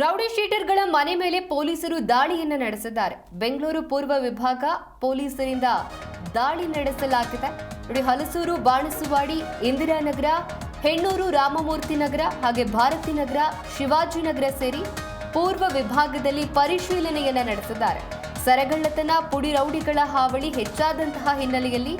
Rowdy ಶೀಟರ್ಗಳ ಮನೆ ಮೇಲೆ ಪೊಲೀಸರು ದಾಳಿಯನ್ನು ನಡೆಸಿದ್ದಾರೆ. ಬೆಂಗಳೂರು ಪೂರ್ವ ವಿಭಾಗ ಪೊಲೀಸರಿಂದ ದಾಳಿ ನಡೆಸಲಾಗಿದೆ. ನೋಡಿ ಹಲಸೂರು, ಬಾಣಸುವಾಡಿ, ಇಂದಿರಾನಗರ, ಹೆಣ್ಣೂರು, ರಾಮಮೂರ್ತಿ ನಗರ ಹಾಗೆ ಭಾರತಿ ನಗರ ಶಿವಾಜಿನಗರ ಸೇರಿ ಪೂರ್ವ ವಿಭಾಗದಲ್ಲಿ ಪರಿಶೀಲನೆಯನ್ನು ನಡೆಸಿದ್ದಾರೆ. ಸರಗಳ್ಳತನ, ಪುಡಿ ರೌಡಿಗಳ ಹಾವಳಿ ಹೆಚ್ಚಾದಂತಹ ಹಿನ್ನೆಲೆಯಲ್ಲಿ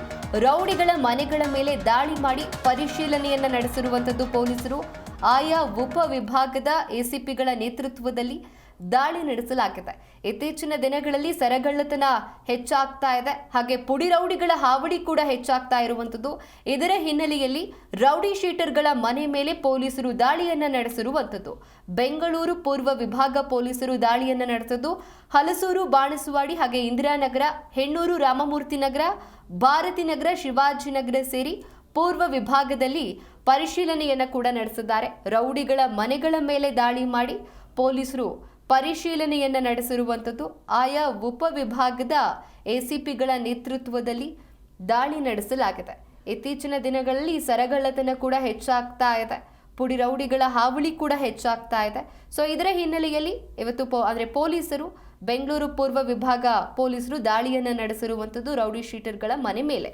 ರೌಡಿಗಳ ಮನೆಗಳ ಮೇಲೆ ದಾಳಿ ಮಾಡಿ ಪರಿಶೀಲನೆಯನ್ನ ನಡೆಸಿರುವಂತದ್ದು ಪೊಲೀಸರು. ಆಯಾ ಉಪ ವಿಭಾಗದ ಎಸಿಪಿಗಳ ನೇತೃತ್ವದಲ್ಲಿ ದಾಳಿ ನಡೆಸಲಾಗಿದೆ. ಇತ್ತೀಚಿನ ದಿನಗಳಲ್ಲಿ ಸರಗಳ್ಳತನ ಹೆಚ್ಚಾಗ್ತಾ ಇದೆ. ಹಾಗೆ ಪುಡಿ ರೌಡಿಗಳ ಹಾವಳಿ ಕೂಡ ಹೆಚ್ಚಾಗ್ತಾ ಇರುವಂತದ್ದು ಇದರ ಹಿನ್ನೆಲೆಯಲ್ಲಿ ರೌಡಿ ಶೀಟರ್ಗಳ ಮನೆ ಮೇಲೆ ಪೊಲೀಸರು ದಾಳಿಯನ್ನ ನಡೆಸಿರುವಂಥದ್ದು. ಬೆಂಗಳೂರು ಪೂರ್ವ ವಿಭಾಗ ಪೊಲೀಸರು ದಾಳಿಯನ್ನ ನಡೆಸಿದ್ದು. ಹಲಸೂರು, ಬಾಣಸುವಾಡಿ ಹಾಗೆ ಇಂದಿರಾನಗರ, ಹೆಣ್ಣೂರು, ರಾಮಮೂರ್ತಿ ನಗರ, ಭಾರತಿ ನಗರ ಶಿವಾಜಿನಗರ ಸೇರಿ ಪೂರ್ವ ವಿಭಾಗದಲ್ಲಿ ಪರಿಶೀಲನೆಯನ್ನ ಕೂಡ ನಡೆಸಿದ್ದಾರೆ. ರೌಡಿಗಳ ಮನೆಗಳ ಮೇಲೆ ದಾಳಿ ಮಾಡಿ ಪೊಲೀಸರು ಪರಿಶೀಲನೆಯನ್ನ ನಡೆಸಿರುವಂಥದ್ದು ಆಯಾ ಉಪವಿಭಾಗದ ಎಸಿಪಿಗಳ ನೇತೃತ್ವದಲ್ಲಿ ದಾಳಿ ನಡೆಸಲಾಗಿದೆ. ಇತ್ತೀಚಿನ ದಿನಗಳಲ್ಲಿ ಸರಗಳ್ಳತನ ಕೂಡ ಹೆಚ್ಚಾಗ್ತಾ ಇದೆ. ಪುಡಿ ರೌಡಿಗಳ ಹಾವಳಿ ಕೂಡ ಹೆಚ್ಚಾಗ್ತಾ ಇದೆ. ಸೊ ಇದರ ಹಿನ್ನೆಲೆಯಲ್ಲಿ ಇವತ್ತು ಪೊ, ಅಂದರೆ ಪೊಲೀಸರು, ಬೆಂಗಳೂರು ಪೂರ್ವ ವಿಭಾಗ ಪೊಲೀಸರು ದಾಳಿಯನ್ನು ನಡೆಸಿರುವಂಥದ್ದು ರೌಡಿ ಶೀಟರ್ಗಳ ಮನೆ ಮೇಲೆ.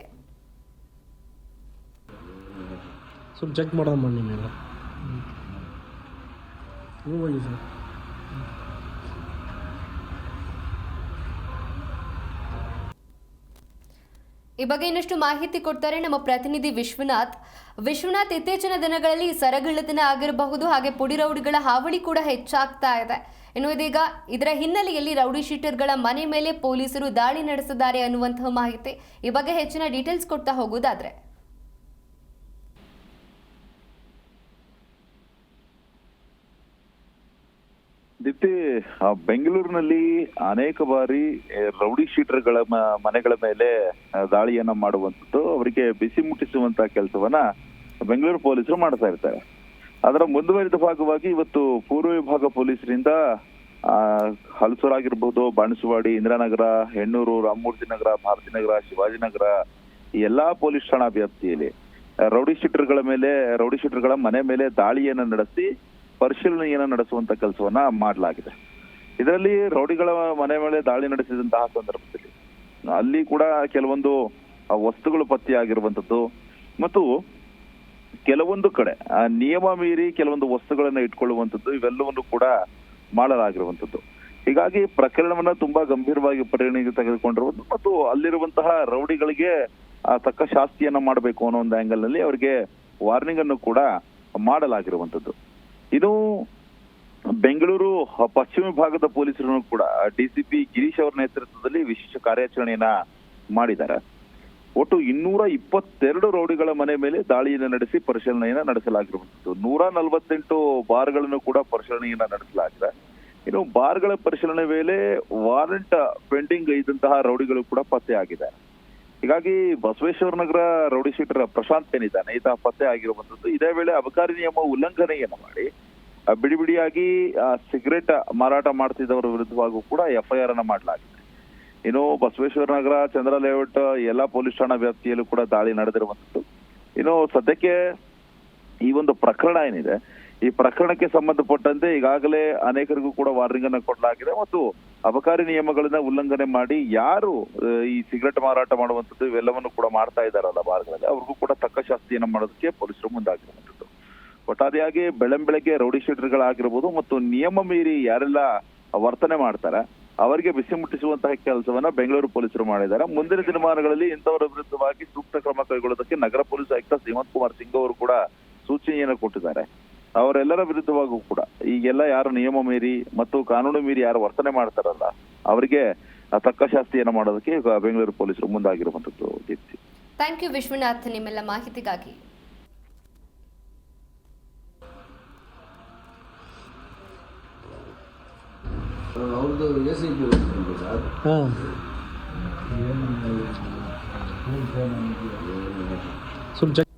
ಸ್ವಲ್ಪ ಚೆಕ್ ಮಾಡೋಣ ಮಾಡಿ ನೀವು ನೀವು ಹೋಗಿ ಸರ್. ಈ ಬಗ್ಗೆ ಇನ್ನಷ್ಟು ಮಾಹಿತಿ ಕೊಡ್ತಾರೆ ನಮ್ಮ ಪ್ರತಿನಿಧಿ ವಿಶ್ವನಾಥ್. ವಿಶ್ವನಾಥ್ ಇತ್ತೀಚಿನ ದಿನಗಳಲ್ಲಿ ಸರಗಳ್ಳತನ ಆಗಿರಬಹುದು, ಹಾಗೆ ಪುಡಿ ರೌಡಿಗಳ ಹಾವಳಿ ಕೂಡ ಹೆಚ್ಚಾಗ್ತಾ ಇದೆ. ಇನ್ನು ಇದೀಗ ಇದರ ಹಿನ್ನೆಲೆಯಲ್ಲಿ ರೌಡಿ ಶೀಟರ್ಗಳ ಮನೆ ಮೇಲೆ ಪೊಲೀಸರು ದಾಳಿ ನಡೆಸಿದ್ದಾರೆ ಅನ್ನುವಂತಹ ಮಾಹಿತಿ. ಈ ಬಗ್ಗೆ ಹೆಚ್ಚಿನ ಡೀಟೇಲ್ಸ್ ಕೊಡ್ತಾ ಹೋಗೋದಾದ್ರೆ ದೀಪ್ತಿ ಬೆಂಗಳೂರಿನಲ್ಲಿ ಅನೇಕ ಬಾರಿ ರೌಡಿ ಶೀಟರ್ಗಳ ಮನೆಗಳ ಮೇಲೆ ದಾಳಿಯನ್ನ ಮಾಡುವಂಥದ್ದು, ಅವರಿಗೆ ಬಿಸಿ ಮುಟ್ಟಿಸುವಂತ ಕೆಲಸವನ್ನ ಬೆಂಗಳೂರು ಪೊಲೀಸರು ಮಾಡ್ತಾ ಇರ್ತಾರೆ. ಅದರ ಮುಂದುವರಿದ ಭಾಗವಾಗಿ ಇವತ್ತು ಪೂರ್ವ ವಿಭಾಗ ಪೊಲೀಸರಿಂದ, ಆ, ಹಲಸೂರಾಗಿರ್ಬೋದು, ಬಾಣಸವಾಡಿ, ಇಂದಿರಾನಗರ, ಹೆಣ್ಣೂರು, ರಾಮಮೂರ್ತಿ ನಗರ, ಭಾರತಿ ನಗರ ಶಿವಾಜಿನಗರ ಈ ಎಲ್ಲಾ ಪೊಲೀಸ್ ಠಾಣಾ ವ್ಯಾಪ್ತಿಯಲ್ಲಿ, ರೌಡಿ ಶೀಟರ್ಗಳ ಮೇಲೆ, ರೌಡಿ ಶೀಟರ್ಗಳ ಮನೆ ಮೇಲೆ ದಾಳಿಯನ್ನು ನಡೆಸಿ ಪರಿಶೀಲನೆಯನ್ನ ನಡೆಸುವಂತ ಕೆಲಸವನ್ನ ಮಾಡಲಾಗಿದೆ. ಇದರಲ್ಲಿ ರೌಡಿಗಳ ಮನೆ ಮೇಲೆ ದಾಳಿ ನಡೆಸಿದಂತಹ ಸಂದರ್ಭದಲ್ಲಿ ಅಲ್ಲಿ ಕೂಡ ಕೆಲವೊಂದು ವಸ್ತುಗಳು ಪತ್ತೆಯಾಗಿರುವಂತದ್ದು ಮತ್ತು ಕೆಲವೊಂದು ಕಡೆ ನಿಯಮ ಮೀರಿ ಕೆಲವೊಂದು ವಸ್ತುಗಳನ್ನ ಇಟ್ಕೊಳ್ಳುವಂಥದ್ದು ಇವೆಲ್ಲವನ್ನು ಕೂಡ ಮಾಡಲಾಗಿರುವಂಥದ್ದು ಹೀಗಾಗಿ ಪ್ರಕರಣವನ್ನ ತುಂಬಾ ಗಂಭೀರವಾಗಿ ಪರಿಗಣನೆಗೆ ತೆಗೆದುಕೊಂಡಿರುವುದು ಮತ್ತು ಅಲ್ಲಿರುವಂತಹ ರೌಡಿಗಳಿಗೆ ತಕ್ಕ ಶಾಸ್ತಿಯನ್ನ ಮಾಡಬೇಕು ಅನ್ನೋ ಒಂದು ಆಂಗಲ್ನಲ್ಲಿ ಅವರಿಗೆ ವಾರ್ನಿಂಗ್ ಅನ್ನು ಕೂಡ ಮಾಡಲಾಗಿರುವಂತದ್ದು. ಇದು ಬೆಂಗಳೂರು ಪಶ್ಚಿಮ ಭಾಗದ ಪೊಲೀಸರು ಕೂಡ ಡಿಸಿಪಿ ಗಿರೀಶ್ ಅವರ ನೇತೃತ್ವದಲ್ಲಿ ವಿಶೇಷ ಕಾರ್ಯಾಚರಣೆಯನ್ನ ಮಾಡಿದ್ದಾರೆ. ಒಟ್ಟು ಇನ್ನೂರ ಇಪ್ಪತ್ತೆರಡು ರೌಡಿಗಳ ಮನೆ ಮೇಲೆ ದಾಳಿಯನ್ನು ನಡೆಸಿ ಪರಿಶೀಲನೆಯನ್ನ ನಡೆಸಲಾಗಿರುವಂತದ್ದು ನೂರ ನಲವತ್ತೆಂಟು ಬಾರ್ಗಳನ್ನು ಕೂಡ ಪರಿಶೀಲನೆಯನ್ನ ನಡೆಸಲಾಗಿದೆ. ಇನ್ನು ಬಾರ್ಗಳ ಪರಿಶೀಲನೆ ವೇಳೆ ವಾರಂಟ್ ಪೆಂಡಿಂಗ್ ಇದ್ದಂತಹ ರೌಡಿಗಳು ಕೂಡ ಪತ್ತೆ ಆಗಿದೆ. ಹೀಗಾಗಿ ಬಸವೇಶ್ವರ ನಗರ ರೌಡಿ ಶೀಟರ್ ಪ್ರಶಾಂತ್ ಏನಿದ್ದಾನೆ, ಈತ ಪತ್ತೆ ಆಗಿರುವಂತದ್ದು ಇದೇ ವೇಳೆ ಅಬಕಾರಿ ನಿಯಮ ಉಲ್ಲಂಘನೆಯನ್ನು ಮಾಡಿ ಬಿಡಿ ಬಿಡಿಯಾಗಿ ಸಿಗರೆಟ್ ಮಾರಾಟ ಮಾಡ್ತಿದ್ದವರ ವಿರುದ್ಧವಾಗೂ ಕೂಡ ಎಫ್ಐಆರ್ ಅನ್ನ ಮಾಡಲಾಗಿದೆ. ಇನ್ನು ಬಸವೇಶ್ವರ ನಗರ, ಚಂದ್ರ ಲೇಔಟ್ ಎಲ್ಲಾ ಪೊಲೀಸ್ ಠಾಣಾ ವ್ಯಾಪ್ತಿಯಲ್ಲೂ ಕೂಡ ದಾಳಿ ನಡೆದಿರುವಂತದ್ದು ಇನ್ನು ಸದ್ಯಕ್ಕೆ ಈ ಒಂದು ಪ್ರಕರಣ ಏನಿದೆ, ಈ ಪ್ರಕರಣಕ್ಕೆ ಸಂಬಂಧಪಟ್ಟಂತೆ ಈಗಾಗಲೇ ಅನೇಕರಿಗೂ ಕೂಡ ವಾರ್ನಿಂಗ್ ಅನ್ನು ಕೊಡಲಾಗಿದೆ ಮತ್ತು ಅಬಕಾರಿ ನಿಯಮಗಳನ್ನ ಉಲ್ಲಂಘನೆ ಮಾಡಿ ಯಾರು ಈ ಸಿಗರೆಟ್ ಮಾರಾಟ ಮಾಡುವಂತದ್ದು ಇವೆಲ್ಲವನ್ನು ಕೂಡ ಮಾಡ್ತಾ ಇದ್ದಾರಲ್ಲ ಬಾರ್ಗಳಲ್ಲಿ ಅವ್ರಿಗೂ ಕೂಡ ತಕ್ಕ ಶಾಸ್ತಿಯನ್ನು ಮಾಡೋದಕ್ಕೆ ಪೊಲೀಸರು ಮುಂದಾಗಿರುವಂತದ್ದು ಒಟ್ಟಾರೆಯಾಗಿ ಬೆಳಂಬೆಳಗ್ಗೆ ರೌಡಿ ಶೀಟರ್ಗಳಾಗಿರ್ಬೋದು ಮತ್ತು ನಿಯಮ ಮೀರಿ ಯಾರೆಲ್ಲ ವರ್ತನೆ ಮಾಡ್ತಾರೆ, ಅವರಿಗೆ ಬಿಸಿ ಮುಟ್ಟಿಸುವಂತಹ ಕೆಲಸವನ್ನ ಬೆಂಗಳೂರು ಪೊಲೀಸರು ಮಾಡಿದ್ದಾರೆ. ಮುಂದಿನ ದಿನಮಾನಗಳಲ್ಲಿ ಇಂಥವರ ವಿರುದ್ಧವಾಗಿ ಸೂಕ್ತ ಕ್ರಮ ಕೈಗೊಳ್ಳೋದಕ್ಕೆ ನಗರ ಪೊಲೀಸ್ ಆಯುಕ್ತ ಸೀಮಂತ್ ಕುಮಾರ್ ಸಿಂಗ್ ಅವರು ಕೂಡ ಸೂಚನೆಯನ್ನು ಕೊಟ್ಟಿದ್ದಾರೆ. ಅವರೆಲ್ಲರ ವಿರುದ್ಧವಾಗೂ ಕೂಡ ಈಗೆಲ್ಲ ಯಾರು ನಿಯಮ ಮೀರಿ ಮತ್ತು ಕಾನೂನು ಮೀರಿ ಯಾರು ವರ್ತನೆ ಮಾಡ್ತಾರಲ್ಲ, ಅವರಿಗೆ ತಕ್ಕ ಶಾಸ್ತಿಯನ್ನು ಮಾಡೋದಕ್ಕೆ ಬೆಂಗಳೂರು ಪೊಲೀಸರು ಮುಂದಾಗಿರುವಂತದ್ದು ದೀಪ್ತಿ. ಥ್ಯಾಂಕ್ ಯು ವಿಶ್ವನಾಥ್, ನಿಮ್ಮೆಲ್ಲ ಮಾಹಿತಿಗಾಗಿ. ಅವ್ರದ್ದು ಎ ಸಿ ಪಿ ಸರ್. ಹಾಂ. ಸ್ವಲ್ಪ ಚೆಕ್